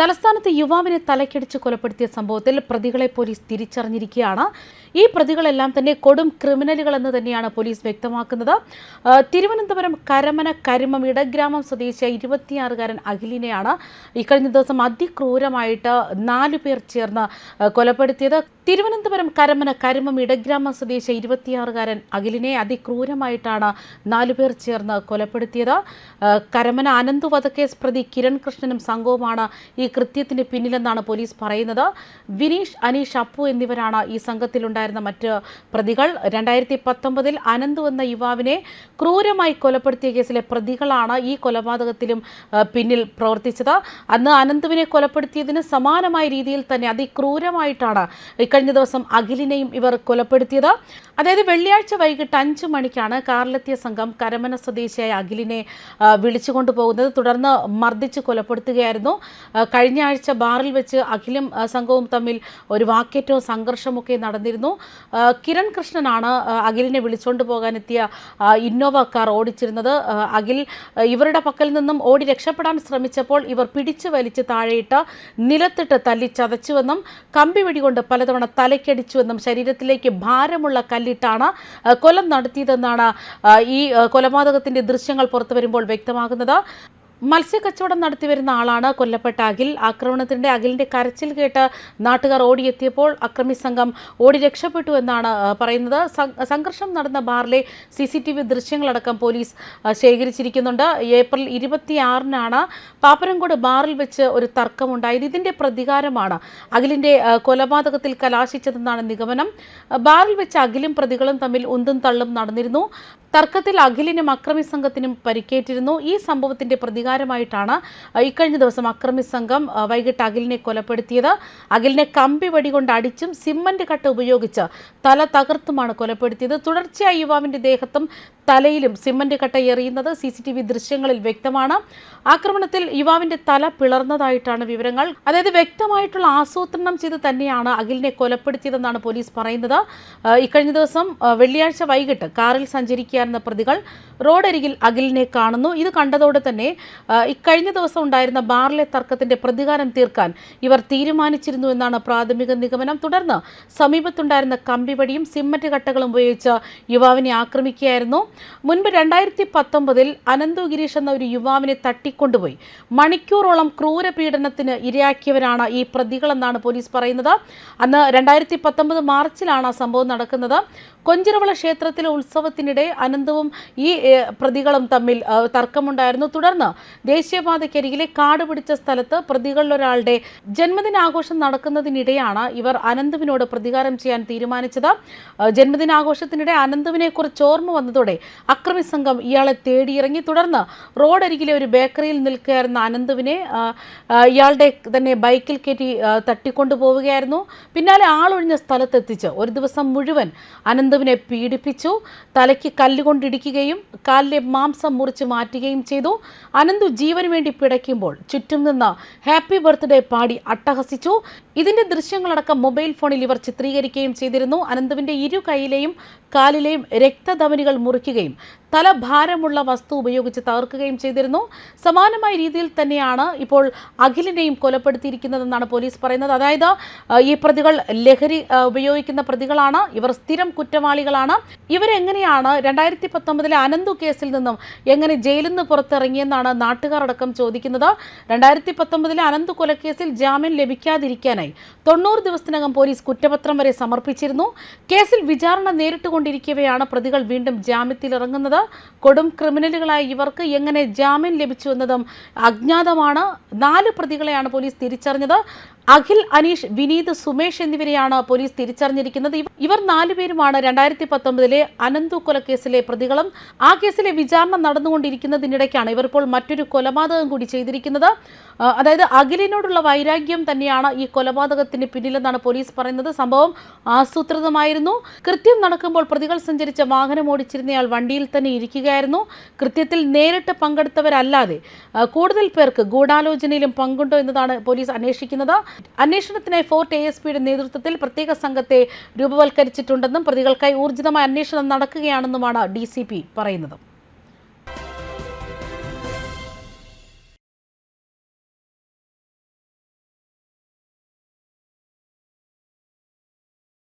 തലസ്ഥാനത്ത് യുവാവിനെ തലക്കടിച്ച് കൊലപ്പെടുത്തിയ സംഭവത്തിൽ പ്രതികളെ പോലീസ് തിരിച്ചറിഞ്ഞിരിക്കുകയാണ്. ഈ പ്രതികളെല്ലാം തന്നെ കൊടും ക്രിമിനലുകൾ എന്ന് തന്നെയാണ് പോലീസ് വ്യക്തമാക്കുന്നത്. തിരുവനന്തപുരം കരമന കരിമം ഇടഗ്രാമം സ്വദേശിയായ ഇരുപത്തിയാറുകാരൻ അഖിലിനെയാണ് ഇക്കഴിഞ്ഞ ദിവസം അതിക്രൂരമായിട്ട് നാലു പേർ ചേർന്ന് കൊലപ്പെടുത്തിയത്. തിരുവനന്തപുരം കരമന കരമം ഇടഗ്രാമം സ്വദേശി ഇരുപത്തിയാറുകാരൻ അഖിലിനെ അതിക്രൂരമായിട്ടാണ് നാലുപേർ ചേർന്ന് കൊലപ്പെടുത്തിയത്. കരമന അനന്തു വധക്കേസ് പ്രതി കിരൺ കൃഷ്ണനും സംഘവുമാണ് ഈ കൃത്യത്തിന് പിന്നിലെന്നാണ് പോലീസ് പറയുന്നത്. വിനീഷ് അനീഷ് അപ്പു എന്നിവരാണ് ഈ സംഘത്തിലുണ്ടായിരുന്ന മറ്റ് പ്രതികൾ. രണ്ടായിരത്തി പത്തൊമ്പതിൽ അനന്തു എന്ന യുവാവിനെ ക്രൂരമായി കൊലപ്പെടുത്തിയ കേസിലെ പ്രതികളാണ് ഈ കൊലപാതകത്തിലും പിന്നിൽ പ്രവർത്തിച്ചത്. അന്ന് അനന്തുവിനെ കൊലപ്പെടുത്തിയതിന് സമാനമായ രീതിയിൽ തന്നെ അതിക്രൂരമായിട്ടാണ് ഇക്കഴിഞ്ഞ ദിവസം അഖിലിനെയും ഇവർ കൊലപ്പെടുത്തിയത്. അതായത് വെള്ളിയാഴ്ച വൈകിട്ട് അഞ്ച് മണിക്കാണ് കാറിലെത്തിയ സംഘം കരമന സ്വദേശിയായ അഖിലിനെ ആ, വിളിച്ചുകൊണ്ടു പോകുന്നത് തുടർന്ന് മർദ്ദിച്ച് കൊലപ്പെടുത്തുകയായിരുന്നു. കഴിഞ്ഞ ആഴ്ച ബാറിൽ വെച്ച് അഖിലും സംഘവും തമ്മിൽ ഒരു വാക്കേറ്റവും സംഘർഷമൊക്കെ നടന്നിരുന്നു. കിരൺ കൃഷ്ണനാണ് അഖിലിനെ വിളിച്ചുകൊണ്ട് പോകാനെത്തിയ ഇന്നോവ കാർ ഓടിച്ചിരുന്നത്. അഖിൽ ഇവരുടെ പക്കൽ നിന്നും ഓടി രക്ഷപ്പെടാൻ ശ്രമിച്ചപ്പോൾ ഇവർ പിടിച്ചു വലിച്ച് താഴെയിട്ട് നിലത്തിട്ട് തല്ലി ചതച്ചുവെന്നും കമ്പി വെടികൊണ്ട് പലതവണ തലയ്ക്കടിച്ചുവെന്നും ശരീരത്തിലേക്ക് ഭാരമുള്ള കല്ലിട്ടാണ് കൊലം നടത്തിയതെന്നാണ് ഈ കൊലപാതകത്തിന്റെ ദൃശ്യങ്ങൾ പുറത്തു വരുമ്പോൾ വ്യക്തമാകുന്നത്. മത്സ്യക്കച്ചവടം നടത്തിവരുന്ന ആളാണ് കൊല്ലപ്പെട്ട അഖിൽ. ആക്രമണത്തിന്റെ അഖിലിന്റെ കരച്ചിൽ കേട്ട് നാട്ടുകാർ ഓടിയെത്തിയപ്പോൾ അക്രമി സംഘം ഓടി രക്ഷപ്പെട്ടു എന്നാണ് പറയുന്നത്. സംഘർഷം നടന്ന ബാറിലെ സി സി ടി വി ദൃശ്യങ്ങളടക്കം പോലീസ് ശേഖരിച്ചിരിക്കുന്നുണ്ട്. ഏപ്രിൽ ഇരുപത്തിയാറിനാണ് പാപ്പരംകോട് ബാറിൽ വെച്ച് ഒരു തർക്കമുണ്ടായത്. ഇതിന്റെ പ്രതികാരമാണ് അഖിലിന്റെ കൊലപാതകത്തിൽ കലാശിച്ചതെന്നാണ് നിഗമനം. ബാറിൽ വെച്ച് അഖിലും പ്രതികളും തമ്മിൽ ഉന്തും തള്ളും നടന്നിരുന്നു. തർക്കത്തിൽ അഖിലിനും അക്രമി സംഘത്തിനും പരിക്കേറ്റിരുന്നു. ഈ സംഭവത്തിന്റെ പ്രതികാരമായിട്ടാണ് ഇക്കഴിഞ്ഞ ദിവസം അക്രമി സംഘം വൈകിട്ട് അഖിലിനെ കൊലപ്പെടുത്തിയത്. അഖിലിനെ കമ്പി വടി കൊണ്ട് അടിച്ചും സിമന്റ് കട്ട ഉപയോഗിച്ച് തല തകർത്തുമാണ് കൊലപ്പെടുത്തിയത്. തുടർച്ചയായി യുവാവിന്റെ ദേഹത്തും തലയിലും സിമന്റ് കട്ട എറിയുന്നത് സി സി ടി വി ദൃശ്യങ്ങളിൽ വ്യക്തമാണ്. ആക്രമണത്തിൽ യുവാവിന്റെ തല പിളർന്നതായിട്ടാണ് വിവരങ്ങൾ. അതായത് വ്യക്തമായിട്ടുള്ള ആസൂത്രണം ചെയ്ത് തന്നെയാണ് അഖിലിനെ കൊലപ്പെടുത്തിയതെന്നാണ് പോലീസ് പറയുന്നത്. ഇക്കഴിഞ്ഞ ദിവസം വെള്ളിയാഴ്ച വൈകിട്ട് കാറിൽ സഞ്ചരിക്കുകയായിരുന്ന പ്രതികൾ റോഡരികിൽ അഖിലിനെ കാണുന്നു. ഇത് കണ്ടതോടെ തന്നെ ഇക്കഴിഞ്ഞ ദിവസം ഉണ്ടായിരുന്ന ബാറിലെ തർക്കത്തിന്റെ പ്രതികാരം തീർക്കാൻ ഇവർ തീരുമാനിച്ചിരുന്നു എന്നാണ് പ്രാഥമിക നിഗമനം. തുടർന്ന് സമീപത്തുണ്ടായിരുന്ന കമ്പിവടിയും സിമ്മറ്റ് കട്ടകളും ഉപയോഗിച്ച് യുവാവിനെ ആക്രമിക്കുകയായിരുന്നു. മുൻപ് രണ്ടായിരത്തി പത്തൊമ്പതിൽ അനന്തു ഗിരീഷ് എന്ന ഒരു യുവാവിനെ തട്ടിക്കൊണ്ടുപോയി. മണിക്കൂറോളം ക്രൂരപീഡനത്തിന് ഇരയാക്കിയവരാണ് ഈ പ്രതികളെന്നാണ് പോലീസ് പറയുന്നത്. അന്ന് രണ്ടായിരത്തി പത്തൊമ്പത് മാർച്ചിലാണ് ആ സംഭവം നടക്കുന്നത്. കൊഞ്ചിറവള ക്ഷേത്രത്തിലെ ഉത്സവത്തിനിടെ അനന്തവും ഈ പ്രതികളും തമ്മിൽ തർക്കമുണ്ടായിരുന്നു. തുടർന്ന് ദേശീയപാതയ്ക്കരികിലെ കാട് പിടിച്ച സ്ഥലത്ത് പ്രതികളിലൊരാളുടെ ജന്മദിനാഘോഷം നടക്കുന്നതിനിടെയാണ് ഇവർ അനന്തുവിനോട് പ്രതികാരം ചെയ്യാൻ തീരുമാനിച്ചത്. ജന്മദിനാഘോഷത്തിനിടെ അനന്തുവിനെ കുറിച്ച് ഓർമ്മ വന്നതോടെ അക്രമി സംഘം ഇയാളെ തേടിയിറങ്ങി. തുടർന്ന് റോഡരികിലെ ഒരു ബേക്കറിയിൽ നിൽക്കുകയായിരുന്ന അനന്തുവിനെ ഇയാളുടെ തന്നെ ബൈക്കിൽ കയറ്റി തട്ടിക്കൊണ്ടുപോവുകയായിരുന്നു പിന്നാലെ ആളൊഴിഞ്ഞ സ്ഥലത്തെത്തിച്ച് ഒരു ദിവസം മുഴുവൻ അനന്തുവിനെ പീഡിപ്പിച്ചു. തലയ്ക്ക് കല്ലുകൊണ്ടിടിക്കുകയും കാലിലെ മാംസം മുറിച്ച് മാറ്റുകയും ചെയ്തു. അനന്തു ജീവന് വേണ്ടി പിടയ്ക്കുമ്പോൾ ചുറ്റും നിന്ന് ഹാപ്പി ബർത്ത്ഡേ പാടി അട്ടഹസിച്ചു. ഇതിന്റെ ദൃശ്യങ്ങളടക്കം മൊബൈൽ ഫോണിൽ ഇവർ ചിത്രീകരിക്കുകയും ചെയ്തിരുന്നു. അനന്തുവിന്റെ ഇരു കൈയിലെയും കാലിലെയും രക്തധമനികൾ മുറിക്കുകയും തല ഭാരമുള്ള വസ്തു ഉപയോഗിച്ച് തകർക്കുകയും ചെയ്തിരുന്നു. സമാനമായ രീതിയിൽ തന്നെയാണ് ഇപ്പോൾ അഖിലിനെയും കൊലപ്പെടുത്തിയിരിക്കുന്നതെന്നാണ് പോലീസ് പറയുന്നത്. അതായത് ഈ പ്രതികൾ ലഹരി ഉപയോഗിക്കുന്ന പ്രതികളാണ്. ഇവർ സ്ഥിരം കുറ്റവാളികളാണ്. ഇവരെങ്ങനെയാണ് രണ്ടായിരത്തി പത്തൊമ്പതിലെ അനന്തു കേസിൽ നിന്നും എങ്ങനെ ജയിലിൽ നിന്ന് പുറത്തിറങ്ങിയെന്നാണ് നാട്ടുകാരടക്കം ചോദിക്കുന്നത്. രണ്ടായിരത്തി പത്തൊമ്പതിലെ അനന്തു കൊലക്കേസിൽ ജാമ്യം ലഭിക്കാതിരിക്കാനായി തൊണ്ണൂറ് ദിവസത്തിനകം പോലീസ് കുറ്റപത്രം വരെ സമർപ്പിച്ചിരുന്നു. കേസിൽ വിചാരണ നേരിട്ടുകൊണ്ടിരിക്കവെയാണ് പ്രതികൾ വീണ്ടും ജാമ്യത്തിലിറങ്ങുന്നത്. കൊടും ക്രിമിനലുകളായ ഇവർക്ക് എങ്ങനെ ജാമ്യം ലഭിച്ചു എന്നതും അജ്ഞാതമാണ്. നാല് പ്രതികളെയാണ് പോലീസ് തിരിച്ചറിഞ്ഞത്. അഖിൽ അനീഷ് വിനീത് സുമേഷ് എന്നിവരെയാണ് പോലീസ് തിരിച്ചറിഞ്ഞിരിക്കുന്നത്. ഇവ- ഇവർ നാലുപേരുമാണ് രണ്ടായിരത്തി പത്തൊമ്പതിലെ അനന്തു കൊലക്കേസിലെ പ്രതികളും ആ കേസിലെ വിചാരണ നടന്നുകൊണ്ടിരിക്കുന്നതിനിടയ്ക്കാണ് ഇവർ ഇപ്പോൾ മറ്റൊരു കൊലപാതകം കൂടി ചെയ്തിരിക്കുന്നത്. അതായത് അഖിലിനോടുള്ള വൈരാഗ്യം തന്നെയാണ് ഈ കൊലപാതകത്തിന് പിന്നിലെന്നാണ് പോലീസ് പറയുന്നത്. സംഭവം ആസൂത്രിതമായിരുന്നു. കൃത്യം നടക്കുമ്പോൾ പ്രതികൾ സഞ്ചരിച്ച വാഹനം ഓടിച്ചിരുന്നയാൾ വണ്ടിയിൽ തന്നെ ഇരിക്കുകയായിരുന്നു. കൃത്യത്തിൽ നേരിട്ട് പങ്കെടുത്തവരല്ലാതെ കൂടുതൽ പേർക്ക് ഗൂഢാലോചനയിലും പങ്കുണ്ടോ എന്നതാണ് പോലീസ് അന്വേഷിക്കുന്നത്. അന്വേഷണത്തിനായി ഫോർട്ട് എ എസ് പിയുടെ നേതൃത്വത്തിൽ പ്രത്യേക സംഘത്തെ രൂപവൽക്കരിച്ചിട്ടുണ്ടെന്നും പ്രതികൾക്കായി ഊർജിതമായ അന്വേഷണം നടക്കുകയാണെന്നുമാണ് ഡി പറയുന്നത്.